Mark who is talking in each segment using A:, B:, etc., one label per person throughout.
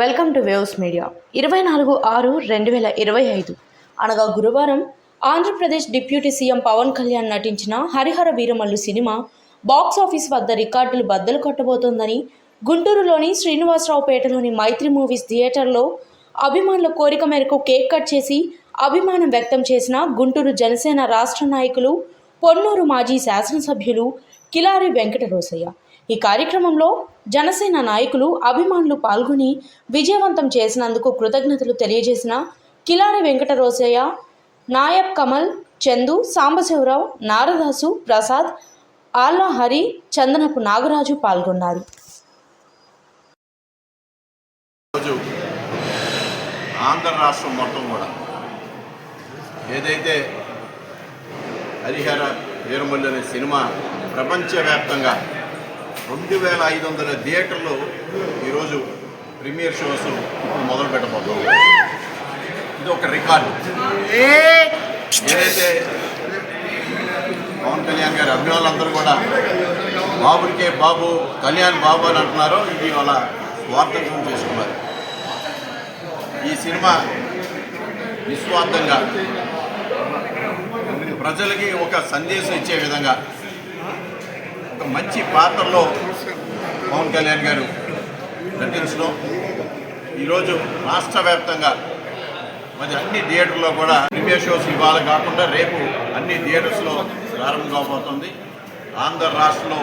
A: Welcome to waves media. ఇరవై నాలుగు ఆరు రెండు వేల ఇరవై ఐదు. అనగా గురువారం ఆంధ్రప్రదేశ్ డిప్యూటీ సీఎం పవన్ కళ్యాణ్ నటించిన Hari Hara Veera Mallu cinema box office వద్ద రికార్డులు బద్దలు కొట్టబోతోందని గుంటూరులోని శ్రీనివాసరావుపేటలోని మైత్రి మూవీస్ థియేటర్లో అభిమానుల కోరిక మేరకు కేక్ కట్ చేసి అభిమానం వ్యక్తం చేసిన గుంటూరు జనసేన రాష్ట్ర నాయకులు పొన్నూరు మాజీ శాసనసభ్యులు కిలారి వెంకట రోసయ్య ఈ కార్యక్రమంలో జనసేన నాయకులు అభిమానులు పాల్గొని విజయవంతం చేసినందుకు కృతజ్ఞతలు తెలియజేసిన కిలారి వెంకట నాయబ్ నాయక్ కమల్ చందు సాంబశివరావు నారదాసు ప్రసాద్ ఆల్లా హరి చందనపు నాగరాజు పాల్గొన్నారు.
B: ఆంధ్ర రాష్ట్రం మొత్తం కూడా ఏదైతే హరిహర వీరమల్లు అనే సినిమా ప్రపంచవ్యాప్తంగా రెండు వేల ఐదు వందల థియేటర్లు ఈరోజు ప్రీమియర్ షోస్ ఇప్పుడు మొదలు పెట్టబోతున్నాం ఇది ఒక రికార్డు. ఏదైతే పవన్ కళ్యాణ్ గారి అభిమానులందరూ కూడా బాబుడికే బాబు కళ్యాణ్ బాబు అని అంటున్నారో ఇది వాళ్ళ స్వార్థం చేసుకున్నారు. ఈ సినిమా నిస్వార్థంగా ప్రజలకి ఒక సందేశం ఇచ్చే విధంగా ఒక మంచి పాత్రలో పవన్ కళ్యాణ్ గారు నటించడం. ఈరోజు రాష్ట్ర వ్యాప్తంగా మరి అన్ని థియేటర్లో కూడా ప్రీమియర్ షోస్ ఇవాళ కాకుండా రేపు అన్ని థియేటర్స్లో ప్రారంభం కాబోతుంది. ఆంధ్ర రాష్ట్రంలో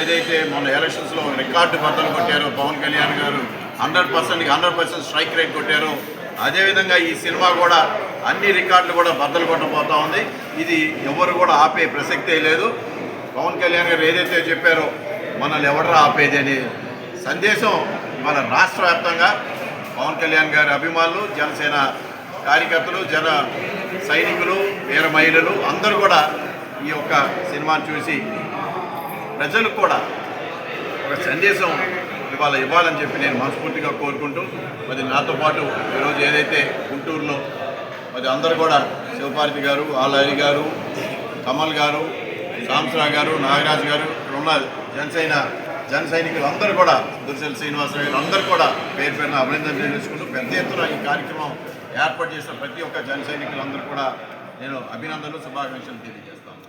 B: ఏదైతే మొన్న ఎలక్షన్స్లో రికార్డు బద్దలు కొట్టారో పవన్ కళ్యాణ్ గారు హండ్రెడ్ పర్సెంట్కి హండ్రెడ్ పర్సెంట్ స్ట్రైక్ రేట్ కొట్టారో. అదేవిధంగా ఈ సినిమా కూడా అన్ని రికార్డులు కూడా బద్దలు కొట్టబోతా ఉంది. ఇది ఎవరు కూడా ఆపే ప్రసక్తే లేదు. పవన్ కళ్యాణ్ గారు ఏదైతే చెప్పారో మనల్ని ఎవడరా ఆపేది అనే సందేశం మన రాష్ట్ర వ్యాప్తంగా పవన్ కళ్యాణ్ గారి అభిమానులు జనసేన కార్యకర్తలు జన సైనికులు వీర మహిళలు అందరూ కూడా ఈ యొక్క సినిమాను చూసి ప్రజలకు కూడా ఒక సందేశం ఇవాళ ఇవ్వాలని చెప్పి నేను మనస్ఫూర్తిగా కోరుకుంటూ మరి నాతో పాటు ఈరోజు ఏదైతే గుంటూరులో మరి అందరూ కూడా శివపార్తి గారు ఆలారి గారు కమల్ గారు రామసరావు గారు నాగరాజు గారు ఉన్న జనసేన జన సైనికులందరూ కూడా దుర్శల శ్రీనివాసరావు గారు అందరూ కూడా పేరు పేరున అభినందన తెలుసుకుంటూ పెద్ద ఎత్తున ఈ కార్యక్రమం ఏర్పాటు చేసిన ప్రతి ఒక్క జన సైనికులందరూ కూడా నేను అభినందనలు శుభాకాంక్షలు తెలియజేస్తాను.